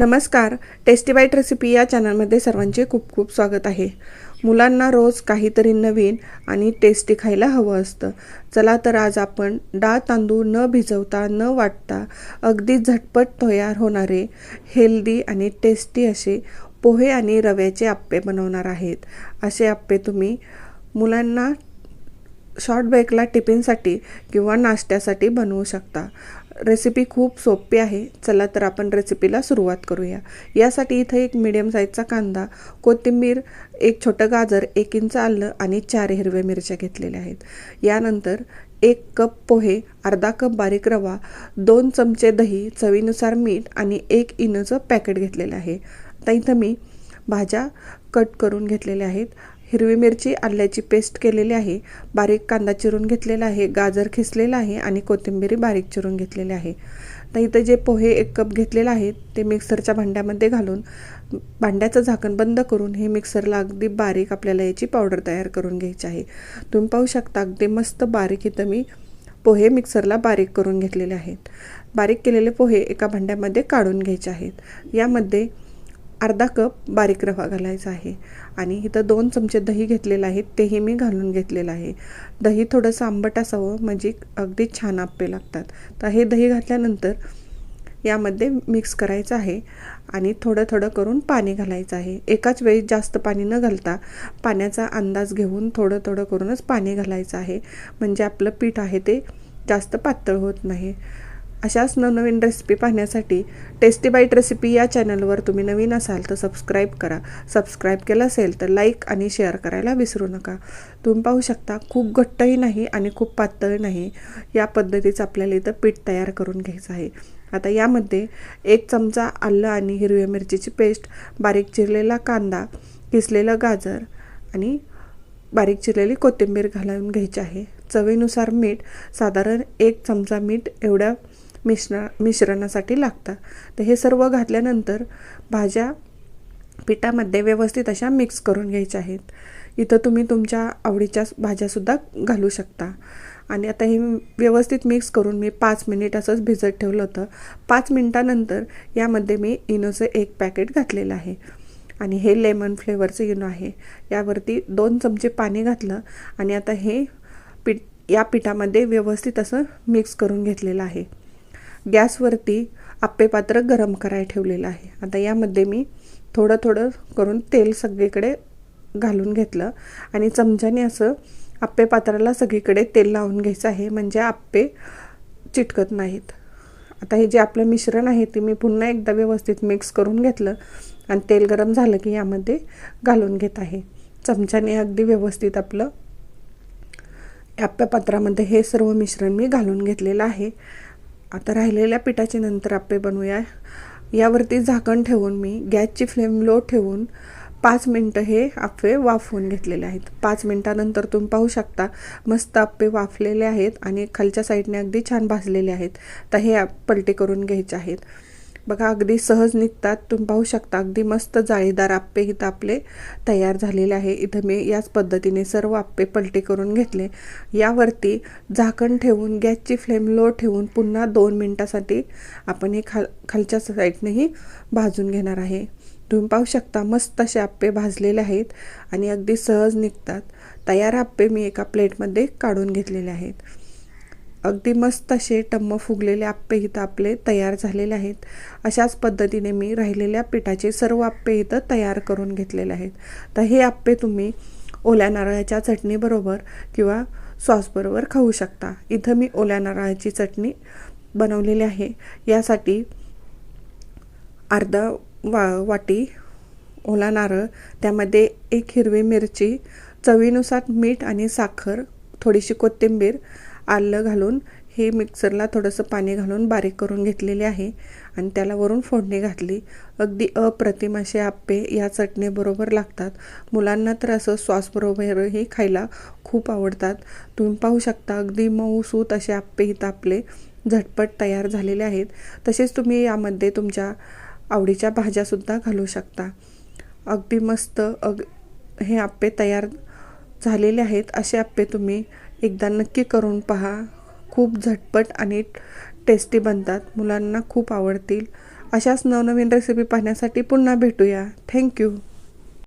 नमस्कार. Tasty bite recipe या चॅनलमध्ये सर्वांचे खूप खूप स्वागत आहे. मुलांना रोज काहीतरी नवीन आणि टेस्टी खायला हवं असतं. चला तर आज आपण डाळ तांदूळ न भिजवता न वाटता अगदी झटपट तयार होणारे हेल्दी आणि टेस्टी असे पोहे आणि रव्याचे आप्पे बनवणार आहेत. असे आप्पे तुम्ही मुलांना शॉर्ट ब्रेकला टिफिनसाठी किंवा नाश्त्यासाठी बनवू शकता. रेसिपी खूप सोपी आहे. चला तर आपण रेसिपीला सुरुवात करूया. यासाठी इथं एक मिडियम साईजचा कांदा कोथिंबीर एक छोटं गाजर एक इंच आलं आणि चार हिरव्या मिरच्या घेतलेल्या आहेत. यानंतर एक कप पोहे अर्धा कप बारीक रवा दोन चमचे दही चवीनुसार मीठ आणि एक इनोचं पॅकेट घेतलेलं आहे. आता इथं मी भाज्या कट करून घेतलेल्या आहेत. हिरवी मिरची आल्याची पेस्ट केलेली आहे. बारीक कांदा चिरून घेतलेला आहे. गाजर खिसलेला आहे आणि कोथिंबीरी बारीक चिरून घेतलेली आहे. तर इथं जे पोहे एक कप घेतलेलं आहे ते मिक्सरच्या भांड्यामध्ये घालून भांड्याचं झाकण बंद करून हे मिक्सरला अगदी बारीक आपल्याला याची पावडर तयार करून घ्यायची आहे. तुम्ही पाहू शकता अगदी मस्त बारीक इथं मी पोहे मिक्सरला बारीक करून घेतलेले आहेत. बारीक केलेले पोहे एका भांड्यामध्ये काढून घ्यायचे आहेत. यामध्ये अर्धा कप बारीक रवा घालायचा आहे. आणि इथं दोन चमचे दही घेतलेलं आहे. तेही मी घालून घेतलेलं आहे. दही थोडंसं आंबट असावं म्हणजे अगदी छान आप्पे लागतात. तर हे दही घातल्यानंतर यामध्ये मिक्स करायचं आहे. आणि थोडं थोडं करून पाणी घालायचं आहे. एकाच वेळी जास्त पाणी न घालता पाण्याचा अंदाज घेऊन थोडं थोडं करूनच पाणी घालायचं आहे. म्हणजे आपलं पीठ आहे ते जास्त पातळ होत नाही. अशाच नवनवीन रेसिपी पाहण्यासाठी टेस्टी बाईट रेसिपी या चॅनलवर तुम्ही नवीन असाल तर सबस्क्राईब करा. सबस्क्राईब केलं असेल तर लाईक आणि शेअर करायला विसरू नका. तुम्ही पाहू शकता खूप घट्टही नाही आणि खूप पातळ नाही. या पद्धतीचं आपल्याला इथं पीठ तयार करून घ्यायचं आहे. आता यामध्ये एक चमचा आलं आणि हिरव्या मिरचीची पेस्ट बारीक चिरलेला कांदा किसलेलं गाजर आणि बारीक चिरलेली कोथिंबीर घालून घ्यायची आहे. चवीनुसार मीठ साधारण एक चमचा मीठ एवढ्या मिश्रा मिश्रणासाठी लागतात. तर हे सर्व घातल्यानंतर भाज्या पिठामध्ये व्यवस्थित अशा मिक्स करून घ्यायच्या आहेत. इथं तुम्ही तुमच्या आवडीच्या भाज्यासुद्धा घालू शकता. आणि आता हे व्यवस्थित मिक्स करून मी पाच मिनिट असंच भिजत ठेवलं होतं. पाच मिनटानंतर यामध्ये मी इनोचं एक पॅकेट घातलेलं आहे. आणि हे लेमन फ्लेवरचं इनो आहे. यावरती दोन चमचे पाणी घातलं आणि आता हे पीठ या पिठामध्ये व्यवस्थित असं मिक्स करून घेतलेलं आहे. गॅसवरती आप्पे पात्र गरम करायला ठेवलेलं आहे. आता यामध्ये मी थोडं थोडं करून तेल सगळीकडे घालून घेतलं आणि चमच्याने असं आप्पे पात्राला सगळीकडे तेल लावून घ्यायचं आहे. म्हणजे आप्पे चिटकत नाहीत. आता हे जे आपलं मिश्रण आहे ते मी पुन्हा एकदा व्यवस्थित मिक्स करून घेतलं आणि तेल गरम झालं की यामध्ये घालून घेत आहे. चमच्याने अगदी व्यवस्थित आपलं आप्या पात्रामध्ये हे सर्व मिश्रण मी घालून घेतलेलं आहे. आता राहिलेल्या पिठाचे नंतर आप्पे बनवूया. यावरती झाकण ठेवून मी गॅसची फ्लेम लो ठेवून पाच मिनटं हे आप्पे वाफवून घेतलेले आहेत. पाच मिनटानंतर तुम्ही पाहू शकता मस्त आप्पे वाफलेले आहेत आणि खालच्या साईडने अगदी छान भाजलेले आहेत. तर हे पलटी करून घ्यायचे आहेत. बघा अगदी सहज निघतात. तुम्ही पाहू शकता अगदी मस्त जाळीदार आप्पे इथं आपले तयार झालेले आहे. इथं मी याच पद्धतीने सर्व आप्पे पलटी करून घेतले. यावरती झाकण ठेवून गॅसची फ्लेम लो ठेवून पुन्हा दोन मिनटासाठी आपण हे खाल खालच्या साईडनेही भाजून घेणार आहे. तुम्ही पाहू शकता मस्त असे आप्पे भाजलेले आहेत आणि अगदी सहज निघतात. तयार आप्पे मी एका प्लेटमध्ये काढून घेतलेले आहेत. अगदी मस्त असे टम्म फुगलेले आप्पे इथं आपले तयार झालेले आहेत. अशाच पद्धतीने मी राहिलेल्या पिठाचे सर्व आप्पे इथं तयार करून घेतलेले आहेत. तर हे आप्पे तुम्ही ओल्या नारळाच्या चटणीबरोबर किंवा सॉसबरोबर खाऊ शकता. इथं मी ओल्या नारळाची चटणी बनवलेली आहे. यासाठी अर्धा वा वाटी ओला नारळ त्यामध्ये एक हिरवी मिरची चवीनुसार मीठ आणि साखर थोडीशी कोथिंबीर आलं घालून हे मिक्सरला थोडंसं पाणी घालून बारीक करून घेतलेले आहे आणि त्याला वरून फोडणी घातली. अगदी अप्रतिम असे आप्पे या चटणीबरोबर लागतात. मुलांना तर असं सॉसबरोबरही खायला खूप आवडतात. तुम्ही पाहू शकता अगदी मऊसूत असे आप्पे इथं आपले झटपट तयार झालेले आहेत. तसेच तुम्ही यामध्ये तुमच्या आवडीच्या भाज्यासुद्धा घालू शकता. अगदी मस्त अग हे आप्पे तयार झालेले आहेत. असे आप्पे तुम्ही एकदा नक्की करून पहा. खूप झटपट आणि टेस्टी बनतात. मुलांना खूप आवडतील. अशाच नवनवीन रेसिपी पाहण्यासाठी पुन्हा भेटूया. थँक्यू